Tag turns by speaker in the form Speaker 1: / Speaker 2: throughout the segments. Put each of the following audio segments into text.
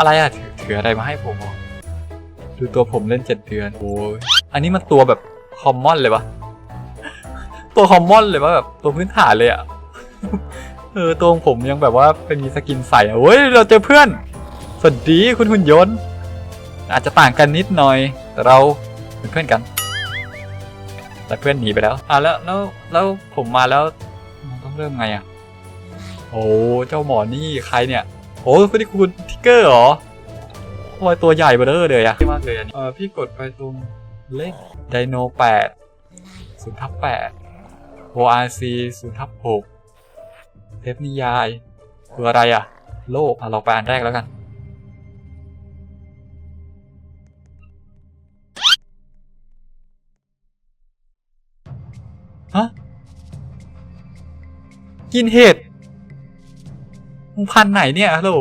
Speaker 1: อะไรอะถือถืออะไรมาให้ผมอะดูตัวผมเล่นเจ็ดเดือนโอ้ยอันนี้มันตัวแบบคอมมอนเลยปะตัวคอมมอนเลยปะแบบตัวพื้นฐานเลยอะเออตัวผมยังแบบว่าเป็นมีสกินใส่อะเฮ้ยเราเจอเพื่อน สวัสดีคุณหุ่นยนต์ อาจจะต่างกันนิดหน่อย แต่เราเป็นเพื่อนกัน แต่เพื่อนหนีไปแล้วอะแล้วแล้วแล้วผมมาแล้วมันต้องเริ่มไงอะโอ้เจ้าหมอนี่ใครเนี่ย โอ้คุณนี่คุณทิกเกอร์เหรอทำไมตัวใหญ่เบ้อเร่อเลยอะมากเลยอันนี้เออพี่กดไปตรงเลขไดโนแปดศูนย์ทับแปด ORC ศูนย์ทับหกเทปนิยายคืออะไรอะโลกอะเราไปอันแรกแล้วกันฮะกินเห็ด มึงพันไหนเนี่ยฮัลโหล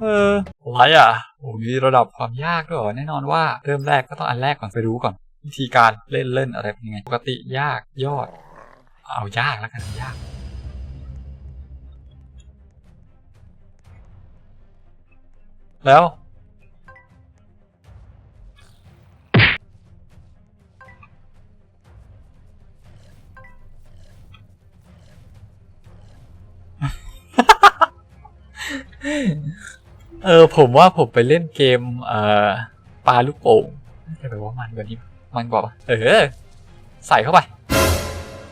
Speaker 1: เอออะไรอะโอ้มีระดับความยากด้วยแน่นอนว่าเริ่มแรกก็ต้องอันแรกก่อนไปรู้ก่อน วิธีการเล่นเล่นอะไรเป็นยังไงปกติยากยอด เอายากแล้วกันยากแล้ว เออผมว่าผมไปเล่นเกม เอ่อปลาลูกโป่งจะแบบว่ามันกว่านี้มันกว่าปะเออ ใส่เข้าไป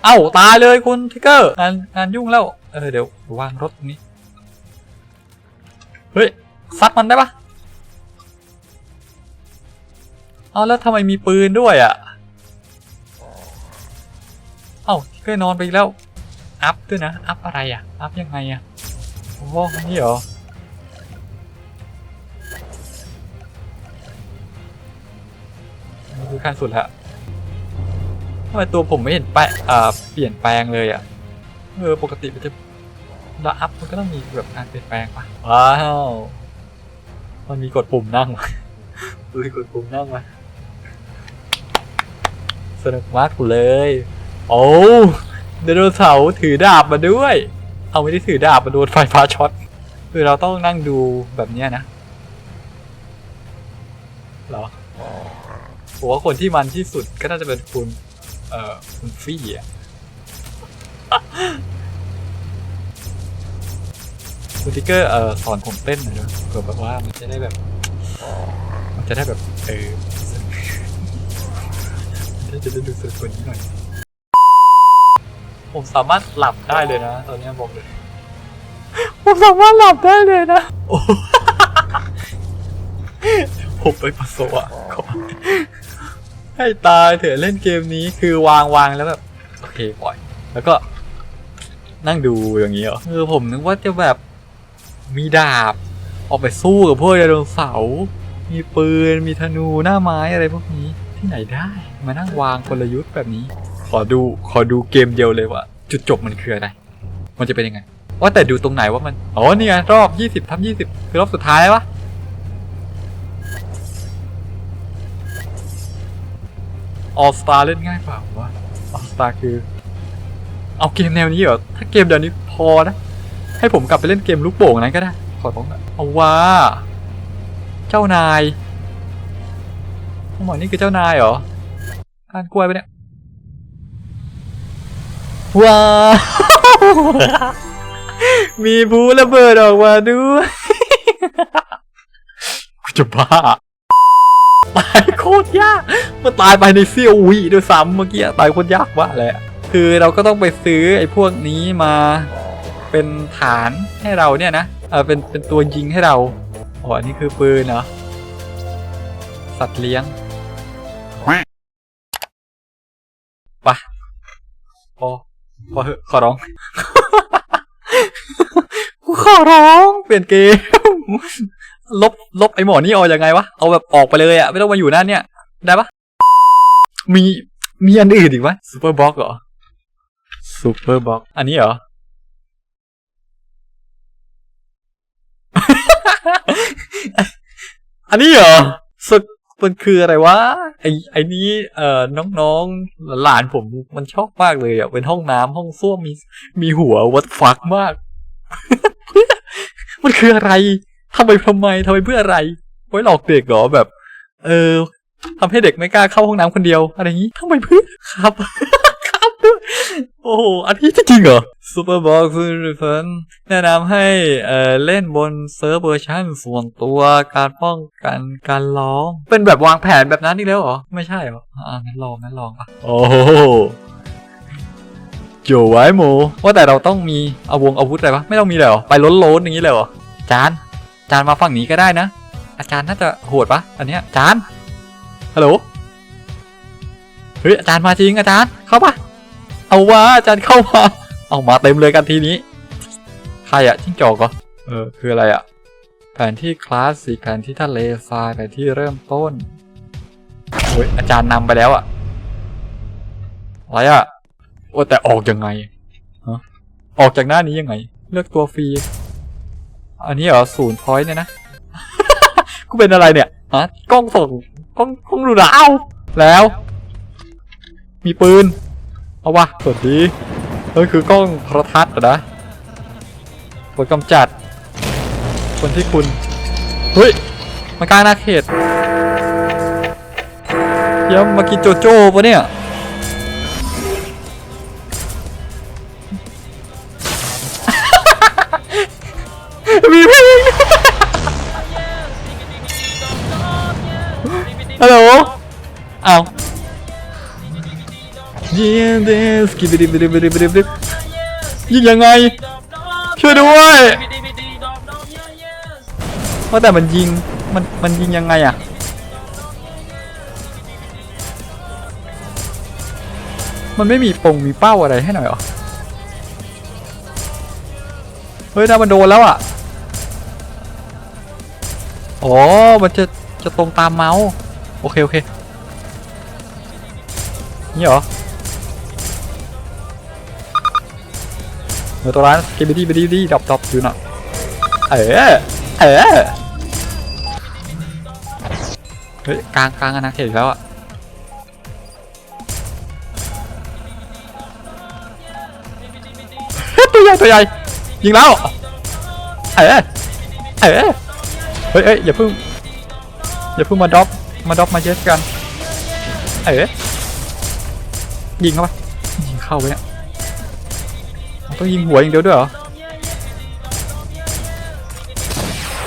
Speaker 1: เอ้าตายเลยคุณทิกเกอร์งานงานยุ่งแล้ว เออเดี๋ยววางรถตรงนี้ เฮ้ยซัดมันได้ปะเอาแล้วทำไมมีปืนด้วยอะ เอ้าทิกเกอร์นอนไปอีกแล้ว อัพด้วยนะ อัพอะไรอะ อัพยังไงอะ โอ้นี่เหรอ คือขั้นสุดละทำไมตัวผมไม่เห็นแปะอ่าเปลี่ยนแปลงเลยอะ่ะเออปกติมันจะเราอัพมันก็ต้องมีแบบการเปลี่ยนแปลงปะว้าวมันมีกดปุ่มนั่งมาดูกดปุ่มนั่งมาสนุกมากเลย โอ้ไดโนเสาร์ถือดาบมาด้วย เอาไม่ได้ถือดาบมาโดนไฟฟ้าช็อตคือเราต้องนั่งดูแบบเนี้ยนะเหรอ ผมว่าคนที่มันที่สุดก็น่าจะเป็นคุณ เอ่อ คุณฟี่อะคุณทิกเกอร์เอ่อสอนผมเต้นหน่อยนะเผื่อแบบว่ามันจะได้แบบ มันจะได้แบบเออสนุกมันจะได้ดูสนุกกว่านี้หน่อย ผมสามารถหลับได้เลยนะ ตอนนี้บอกเลย ผมสามารถหลับได้เลยนะโอ้ผมไปปัสสาวะก่อน ให้ตายเถอะเล่นเกมนี้คือวางวางแล้วแบบโอเคปล่อย แล้วก็นั่งดูอย่างนี้เหรอเออผมนึกว่าจะแบบมีดาบ ออกไปสู้กับพวกไดโนเสาร์มีปืนมีธนูหน้าไม้อะไรพวกนี้ที่ไหนได้ มานั่งวางกลยุทธ์แบบนี้ ขอดูขอดูเกมเดียวเลยว่า จุดจบมันคืออะไร มันจะเป็นยังไงว่าแต่ดูตรงไหนว่ามัน อ๋อนี่ไงรอบ 20ทับ20 คือรอบสุดท้ายวะ ออสตาเล่นง่ายกว่าวะออสตาคือ เอาเกมแนวนี้เหรอ ถ้าเกมเดี๋ยวนี้พอนะ ให้ผมกลับไปเล่นเกมลูกโป่งนั้นก็ได้ ขอร้องอะเอาว่า เจ้านายเขาบอกนี่คือเจ้านายเหรอการกล้วยไปเนี่ยว้าวมีภูระเบิดออกมาด้วย กูจะบ้า ตรยากมันตายไปในเสี้ยววิด้วยซ้ำเมื่อกี้ตายโคตรยากมากเละคือเราก็ต้องไปซื้อไอ้พวกนี้มาเป็นฐานให้เราเนี่ยนะเออเป็นเป็นตัวยิงให้เราอ๋ออันนี้คือปืนเหรอสัตว์เลี้ยงไปะพอพอขอร้องกูขอร้อง เปลี่ยนเกม ลบลบไอหมอนี่ออกยังไงวะเอาแบบออกไปเลยอะไม่ต้องมาอยู่นั่นเนี่ย ได้ปะมีมีอันอื่นอีกไหมซูเปอร์บ็อกเหรอซูเปอร์บ็อกอันนี้เหรออันนี้เหรอสุดมันคืออะไรวะไอไอนี้เอ่อน้องๆหลานๆผมมันชอบมากเลยอะเป็นห้องน้ำห้องส้วมมีมีหัววัดฟักมาก มันคืออะไร ทำไปทำไมทำไปเพื่ออะไร ไว้หลอกเด็กเหรอแบบ เออทำให้เด็กไม่กล้าเข้าห้องน้ำคนเดียว อะไรอย่างนี้ทำไมเพื่อครับ ครับด้วยโอ้โห อันนี้จริงเหรอซูเปอร์บ็อกซ์รีเฟนแนะนำให้เอ่อเล่นบนเซิร์ฟเวอร์ชันส่วนตัวการป้องกันการร้อง เป็นแบบวางแผนแบบนั้นอีกแล้วเหรอ ไม่ใช่เหรอ อ่างั้นลองงั้นลองอะโอ้โหโจไว้หมูว่าแต่เราต้องมีอาวงอาวุธอะไรปะไม่ต้องมีเลยเหรอ ไปล้นล้นๆอย่างนี้เลยเหรอจาน จานมาฝั่งนี้ก็ได้นะ อาจารย์น่าจะโหดปะอันเนี้ยอาจารย์ฮัลโหลเฮ้ยอาจารย์มาจริงอาจารย์เข้าปะเอาว่าอาจารย์เข้ามาเอามาเต็มเลยกันทีนี้ใครอะจิ้งจอกเหรอเออคืออะไรอะแผนที่คลาสสิกแผนที่ทะเลทรายแผนที่เริ่มต้นเฮ้ยอาจารย์นำไปแล้วอะอะไรอะโอ้แต่ออกยังไงฮะออกจากหน้านี้ยังไง เลือกตัวฟรี อันนี้เหรอศูนย์พอยต์เนี่ยนะ กูเป็นอะไรเนี่ยฮะกล้องส่งกล้องกล้องดูดาวแล้ว มีปืน เอาวะสวัสดีเออคือกล้องโทรทัศน์นะกดกำจัด คนที่คุณ เฮ้ยมันกลางนาเขตเดี๋ยวมากินโจโจ้ปะเนี่ย ฮัลโหลเอาเยี่ยมเดสกิบดิบดิบดิบดิบดิบยิงยังไง ช่วยด้วย ว่าแต่มันยิง มัน มันยิงยังไงอะมันไม่มีปงมีเป้าอะไรให้หน่อยเหรอ เฮ้ยน่ามันโดนแล้วอะ อ๋อ มันจะจะตรงตามเมาส์ โอเค โอเค นี่เหรอเออตัวร้านเกมบีดีบีดีดีดรอปดรอปอยู่น่ะ เออเออเฮ้ยกลางกลางอนาเขตแล้วอะตัวใหญ่ตัวใหญ่ยิงแล้ว เออเออเฮ้ยเอ้ยอย่าเพิ่งอย่าเพิ่งมาดรอป มาดรอปมาเจสกัน เอ๋ยิงเข้าไปยิงเข้าไปเนี่ยต้องยิงหัวอย่างเดียวด้วยเหรอ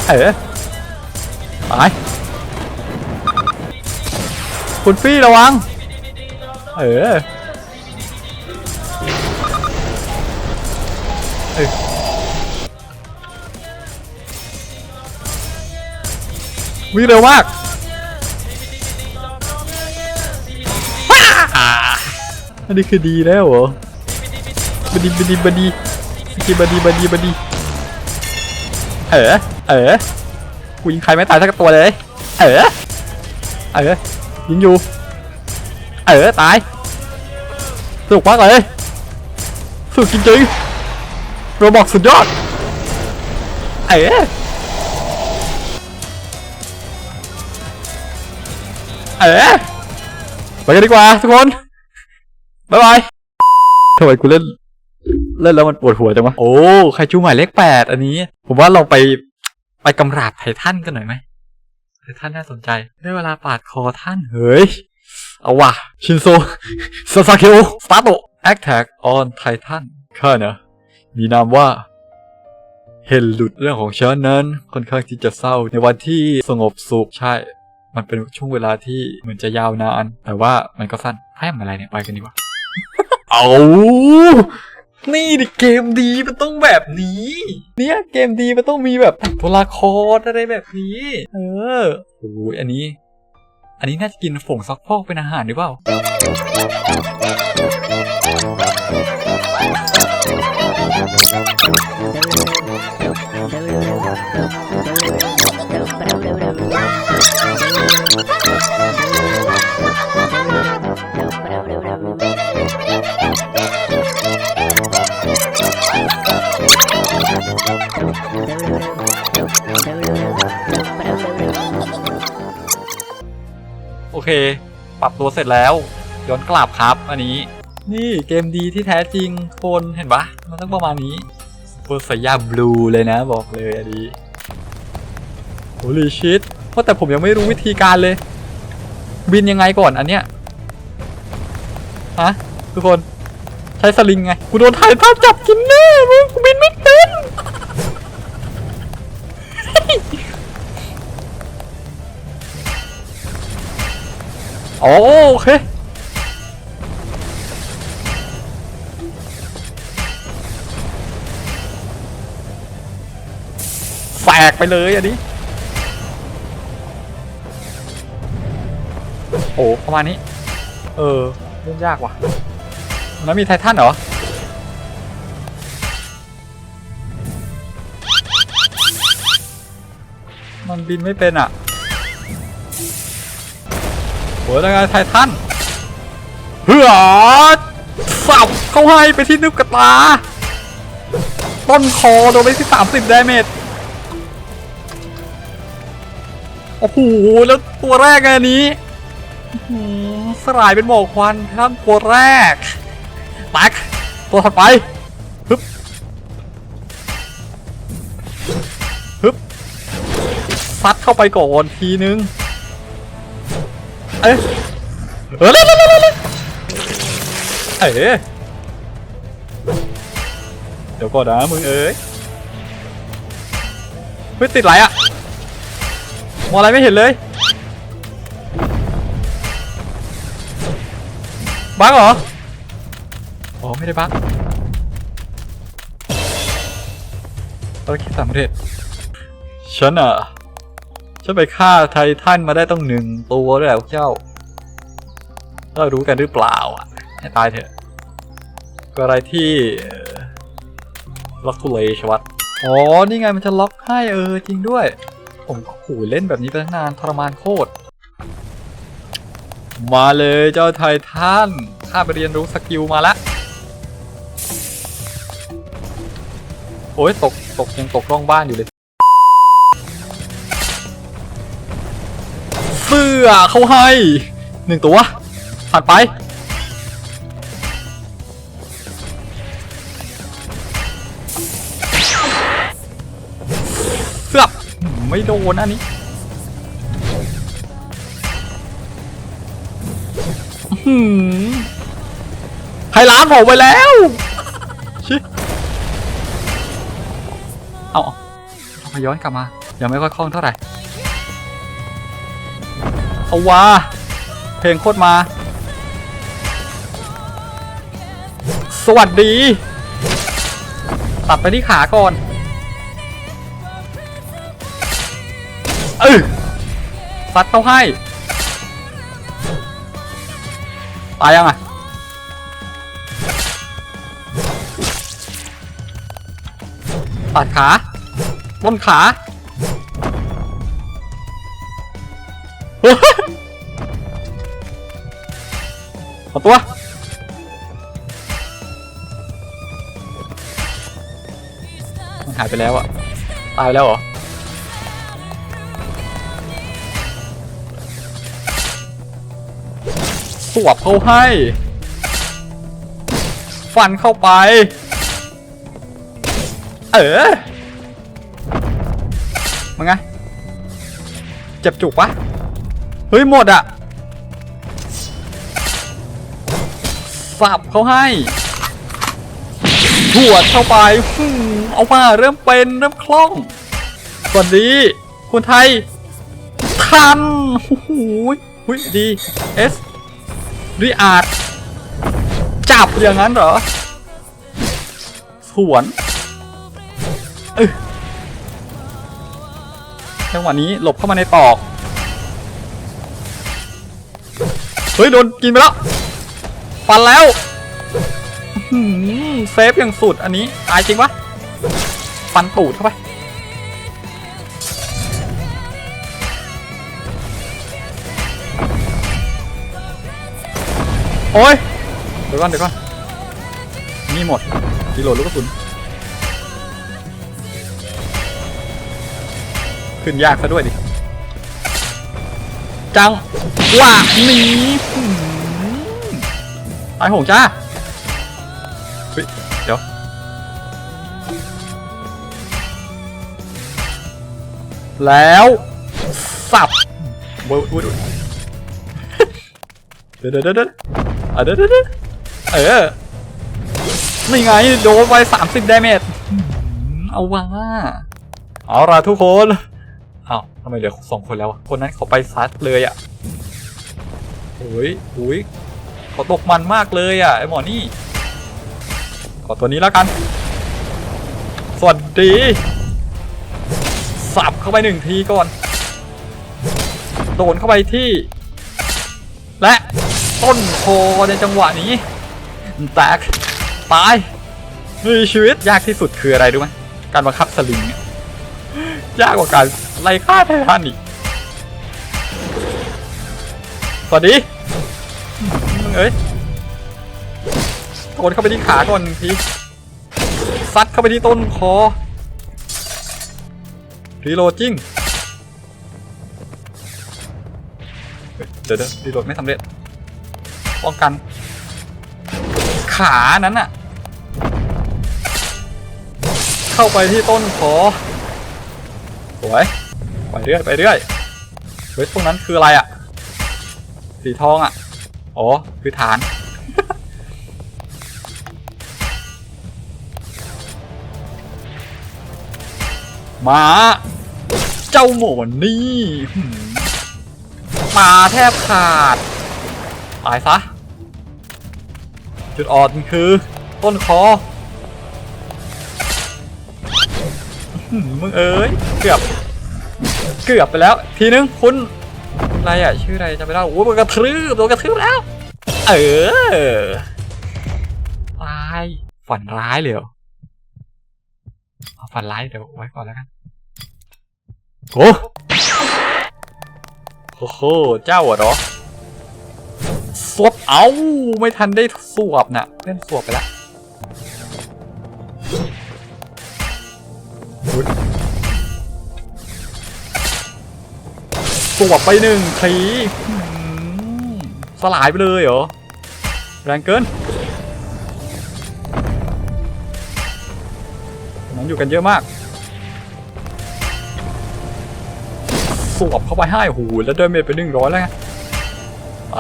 Speaker 1: เอ๋ตายคุณฟี่ระวัง เออเออวิ่งเร็วมาก อันนี้คือดีแล้วเหรอบดีบดีบดีบดีบดีบดีเออเออกูยิงใครไม่ตายสักตัวเลย เออเออยิงอยู่ เออตายสนุกมากเลยสนุกจริงๆโรบอกสุดยอด เออเออไปกันดีกว่าทุกคน บ๊ายบายทำไมกูเล่น เล่นแล้วมันปวดหัวจังวะ โอ้ไคจูหมายเลขแปดอันนี้ ผมว่าเราไปไปกำราบไททันกันหน่อยไหมไททันน่าสนใจ ได้เวลาปาดคอท่านเฮ้ย เอาว่ะ ชินโซซาซาเกโอสตาร์โต Attack on Titan ข้านะมีนามว่าเห็นหลุดเรื่องของฉันนั้นค่อนข้างที่จะเศร้าในวันที่สงบสุขใช่ มันเป็นช่วงเวลาที่เหมือนจะยาวนาน แต่ว่ามันก็สั้นให้มันอะไรเนี่ย ไปกันดีกว่า เอานี่ดิเกมดีมันต้องแบบนี้ เนี่ยเกมดีมันต้องมีแบบตัวละครอะไรแบบนี้ เออโอ้ยอันนี้ อันนี้น่าจะกินฝงซักพอกเป็นอาหารหรือเปล่า เค ปรับตัวเสร็จแล้ว ย้อนกลับครับอันนี้ นี่เกมดีที่แท้จริงคนเห็นปะมันต้องประมาณนี้พวกสยาบลูเลยนะบอกเลยอันนี้โอ้ลีชิตว่าะแต่ผมยังไม่รู้วิธีการเลย บินยังไงก่อนอันเนี้ยฮะทุกคนใช้สลิงไง กูโดนถ่ายภาพจับกินแน่มึงกูบินไม่เป็น โอเคแฝกไปเลยอันนี้โอ้ประมาณนี้ เออเล่นยากว่ะแล้วมีไททันเหรอมันบินไม่เป็นอะ โหแล้วไงไททันเฮือสับเข้าให้ไปที่นึกกระตา ต้นคอโดนไปที่สามสิบดาเมจโอ้โหแล้วตัวแรกไงนนี้สลายเป็นหมอกควันท่านตัวแรกปักตัวถัดไปฮึบฮึบซัดเข้าไปก่อนทีนึง เอ้ยเออเร็วเร็วเร็วเร็วเอ้ยเดี๋ยวก่อนนะมึงเอ้ยเฮ้ยติดไหลอะมองอะไรไม่เห็นเลยบั๊กเหรออ๋อไม่ได้บั๊กภารกิจสำเร็จฉันอะ ฉันไปฆ่าไททันมาได้ต้องหนึ่งตัวแล้วเจ้าเรารู้กันหรือเปล่าอะให้ตายเถอะก็อะไรที่ล็อกทุเลชวัตอ๋อ นี่ไงมันจะล็อกให้เออจริงด้วย ผมก็ขู่เล่นแบบนี้ไปนานทรมานโคตร มาเลยเจ้าไททันข้าไปเรียนรู้สกิลมาละ โอ้ยตกตกยังตกร่องบ้านอยู่เลย เสื้อเขาให้หนึ่งตัวผ่านไป เสื้อบไม่โดนอันนี้หืมใครล้านผมไปแล้วชิเอาเอามาย้อนกลับมา ยังไม่ค่อยคล่องเท่าไหร่ เอาว่าเพลงโคตรมา สวัสดี ตัดไปที่ขาก่อน เออซัดเข้าให้ ตายยังอะตัดขา ต้นขา ขอตัว มันหายไปแล้วอะตายไปแล้วเหรอ สวบเข้าให้ ฟันเข้าไป เออมันไง เจ็บจุกปะ เฮ้ยหมดอะสับเขาให้ถวดเข้าไปฮึ่มเอามาเริ่มเป็นเริ่มคล่องสวัสดี คุณไทย ทันโอ้โหหุยดีเอสริอาดจับอย่างนั้นเหรอ สวนเออจังหวะนี้หลบเข้ามาในตอก เฮ้ยโดนกินไปแล้วฟันแล้วเซฟอย่างสุดอันนี้ตายจริงปะฟันตูดเข้าไปโอ้ยเดี๋ยวก่อนเดี๋ยวก่อนนี่หมดรีโหลดลูกกระสุนขึ้นยากซะด้วยดิจัง ว้าหนีตายหงจ้าเดี๋ยวแล้วสับเว้เว้ยเดี๋ยวเดี๋ยวเดี๋ยวเดี๋ยวเดี๋ยวเออนี่ไงโดนไปสามสิบดาเมจเอาว่าเอาละทุกคน เอ้าทำไมเหลือสองคนแล้วคนนั้นเขาไปซัดเลยอะ โอ้ยโอ้ยเขาตกมันมากเลยอะไอหมอนี่ ขอตัวนี้แล้วกัน สวัสดี สับเข้าไปหนึ่งทีก่อน โดนเข้าไปที่ และต้นโพในจังหวะนี้ แตก ตายมีชีวิตยากที่สุดคืออะไรรู้ไหมการบังคับสลิงยยากกว่าการไล่ฆ่าไททันอีก สวัสดีมึงเอ้ยโดนเข้าไปที่ขาก่อนทีซัดเข้าไปที่ต้นคอรีโหลดจริงเฮ้ยเดี๋ยวเดี๋ยวรีโหลดไม่สำเร็จป้องกัน ขานั้นอะเข้าไปที่ต้นคอสวยไปเรื่อยไปเรื่อยเฮ้ยตรงนั้นคืออะไรอะ สีทองอะอ๋อคือฐาน มาเจ้าหมอนนี่มาแทบขาด ตายซะ จุดอ่อนคือ ต้นคอมึงเอ้ย เกือบ เกือบไปแล้ว ทีนึงคุณ อะไรอะชื่ออะไรจำไม่ได้โอ้ยโดนกระทืบโดนกระทืบแล้ว เออตายฝันร้ายเลยเหรอฝันร้ายเดี๋ยวไว้ก่อนแล้วกันโอ้โอ้โหเจ้าอะเหรอสวบเอาไม่ทันได้สวบน่ะเล่นสวบไปแล้ว สวบไปหนึ่งทีสลายไปเลยเหรอ แรงเกินมันอยู่กันเยอะมาก สวบเข้าไปให้โอ้โหแล้วเดินเมจไปหนึ่งร้อยแล้วไงไป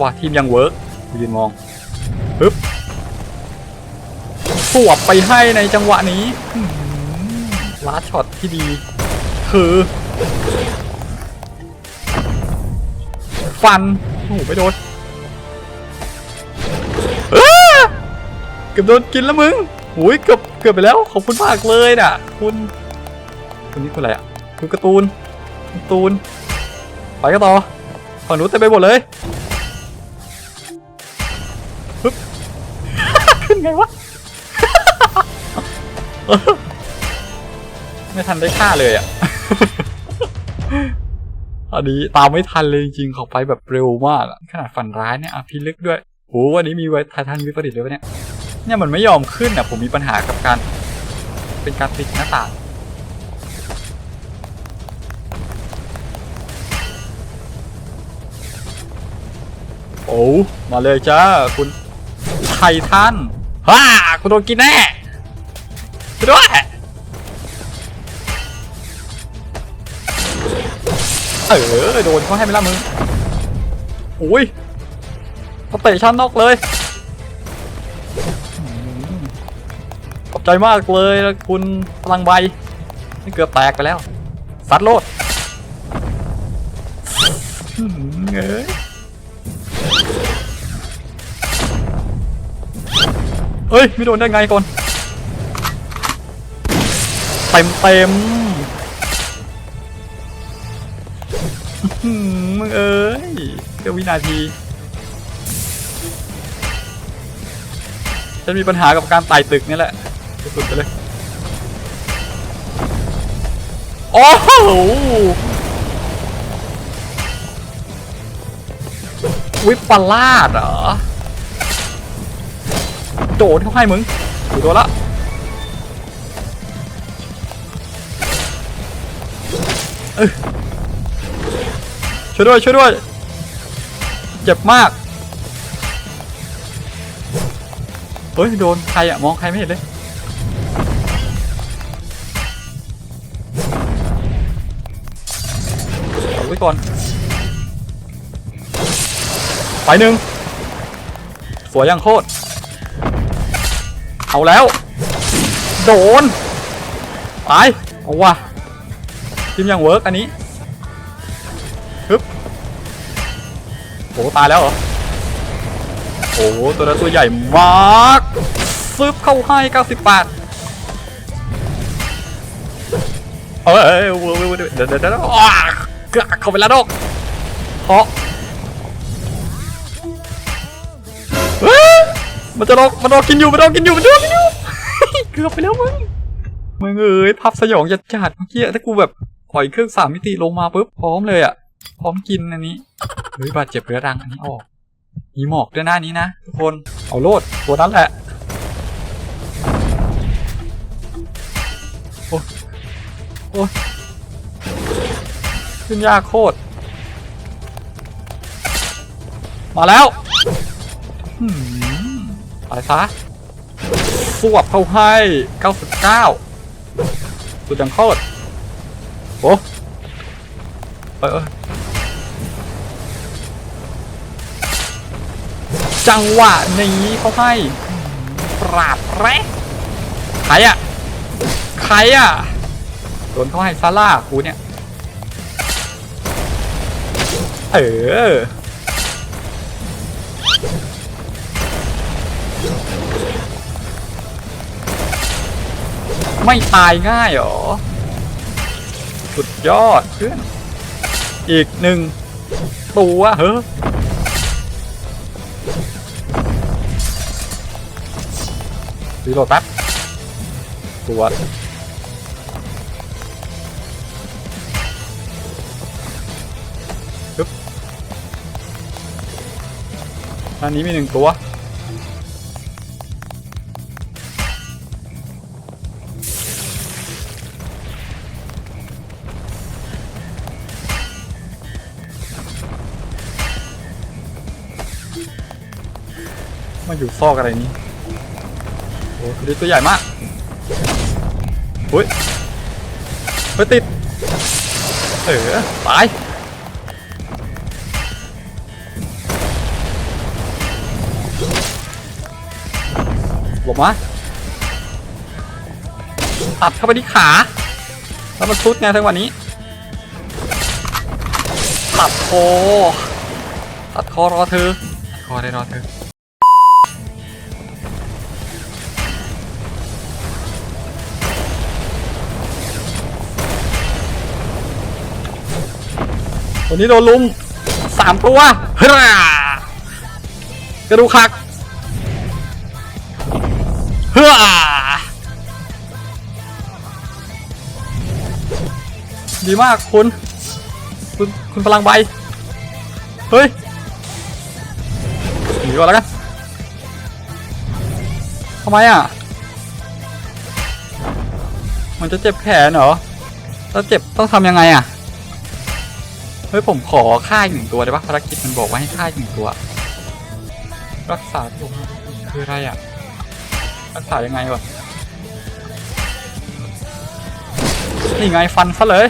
Speaker 1: ว่าทีมยังเวิร์กยืนมองปึ๊บสวบไปให้ในจังหวะนี้ลาช็อตที่ดี คือ ฟันโอ้โหไม่โดนอ้าเกือบโดนกินแล้วมึงโอ้ยเกือบเกือบไปแล้วขอบคุณมากเลยน่ะ คุณคุณนี่คุณอะไรอะคุณการ์ตูนการ์ตูนไปกันต่อฝั่งนู้นเต็มไปหมดเลยปึ๊บขึ้นไงวะไม่ทันได้ฆ่าเลยอะ อันนี้ตามไม่ทันเลยจริงๆเขาไปแบบเร็วมากอะขนาดฝันร้ายเนี่ยอะพิลึกด้วยโอ้วันนี้มีไว้ไททันวิปริตด้วยวะเนี่ยเนี่ยมันไม่ยอมขึ้นอะผมมีปัญหากับการ เป็นการติดหน้าต่างโอ้มาเลยจ้าคุณไททันฮ่าคุณโดนกินแน่ไปด้วย เออโดนเขาให้ไม่ละมึงอุ้ยเขาเตะชั้นนอกเลยขอบใจมากเลยคุณพลังใบนี่เกือบแตกไปแล้วสัดโลดเอ้ยเอ้ยไม่โดนได้ไงก่อนเต็มเต็ม มึงเอ้ยเดี๋ยววินาที ฉันมีปัญหากับการไต่ตึกนี่แหละสุดไปเลย โอ้โหวิปปลาดเหรอโดดเขาให้มึงดูตัวละเอ้ ช่วยด้วยช่วยด้วย เจ็บมาก เฮ้ย โดนใครอะมองใครไม่เห็นเลยไว้ก่อน ไปหนึ่งสวยยังโคตร เอาแล้ว โดน ไป เอาว่ะทีมยังเวิร์กอันนี้ โหตายแล้วเหรอ โอ้โหตัวนั้นตัวใหญ่มากซึบเข้าให้98เอ้ยเอ้ยเว้ยเว้ยเว้ยเดี๋ยวเดี๋ยวเดี๋ยวเข้าไปแล้วดอกเพาะเฮ้ยมันจะรอมันรอกินอยู่ มันรอกินอยู่ มันรอกินอยู่ เกือบไปแล้วมึง มึงเอ้ยภาพสยองจัดจัดเมื่อกี้ถ้ากูแบบปล่อยเครื่องสามมิติลงมาปุ๊บพร้อมเลยอะ พร้อมกินอันนี้ เฮ้ยบาดเจ็บเรื้อรังอันนี้ออก มีหมอกด้วยหน้านี้นะทุกคนเอาโลดตัวนั้นแหละโอ้โอ้ขึ้นยากโคตรมาแล้วหืมไปซะสวบเข้าให้ 99สุดจังโคตรโอ้เอ้ยเอ้ จังหวะนี้เขาให้ปราบแรกใครอะใครอะโดนเขาให้ซาร่ากูเนี่ย เออไม่ตายง่ายหรอ สุดยอดเพื่อน อีกหนึ่งตัวเฮ้ รีโหลดแป๊บตัวปึ๊บอันนี้มีหนึ่งตัวมาอยู่ซอกอะไรนี้ อ้ตัวนี้ตัวใหญ่มากอุ้ยไปติด เออตายหลบมาตัดเข้าไปที่ขา แล้วมันซุดไงทั้งวันนี้ ตัดคอ ตัดคอรอเธอ คอได้รอเธอ ตัวนี้โดนลุมสามตัวเฮ้ยกระดูกหักเฮ้ยดีมากคุณคุณคุณพลังใบ เฮ้ยหนีก่อนแล้วกันทำไมอะ มันจะเจ็บแขนเหรอถ้าเจ็บต้องทำยังไงอะ เฮ้ยผมขอฆ่าหนึ่งตัวได้ปะภารกิจมันบอกว่าให้ฆ่าหนึ่งตัว รักษาตัวคืออะไรอะ รักษายังไงวะนี่ไงฟันซะเลย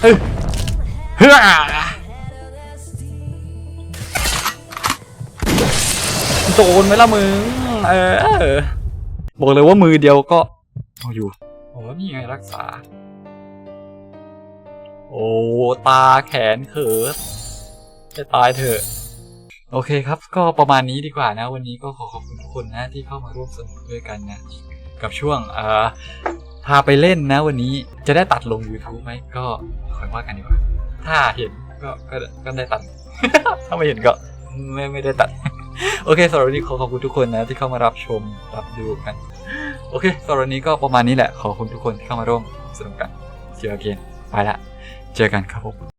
Speaker 1: เฮ้ยเฮ้ยโดนไหมล่ะมึง เออ บอกเลยว่ามือเดียวก็เอาอยู่ นี่ไงรักษา โอ้ ตาแขนเขินจะตายเถอะ โอเคครับ ก็ประมาณนี้ดีกว่านะ วันนี้ก็ขอขอบคุณทุกคนนะที่เข้ามาร่วมสนุกด้วยกันนะ กับช่วงเอ่อพาไปเล่นนะวันนี้จะได้ตัดลง YouTube ไหมก็คอยว่ากันดีกว่า ถ้าเห็นก็ก็ก็ได้ตัด ถ้าไม่เห็นก็ไม่ไม่ได้ตัด โอเคสำหรับวันนี้ขอขอบคุณทุกคนนะที่เข้ามารับชมรับดูกัน โอเคสำหรับวันนี้ก็ประมาณนี้แหละ ขอบคุณทุกคนที่เข้ามาร่วมสนุกกันเจอกันไปละ เจอกันครับผม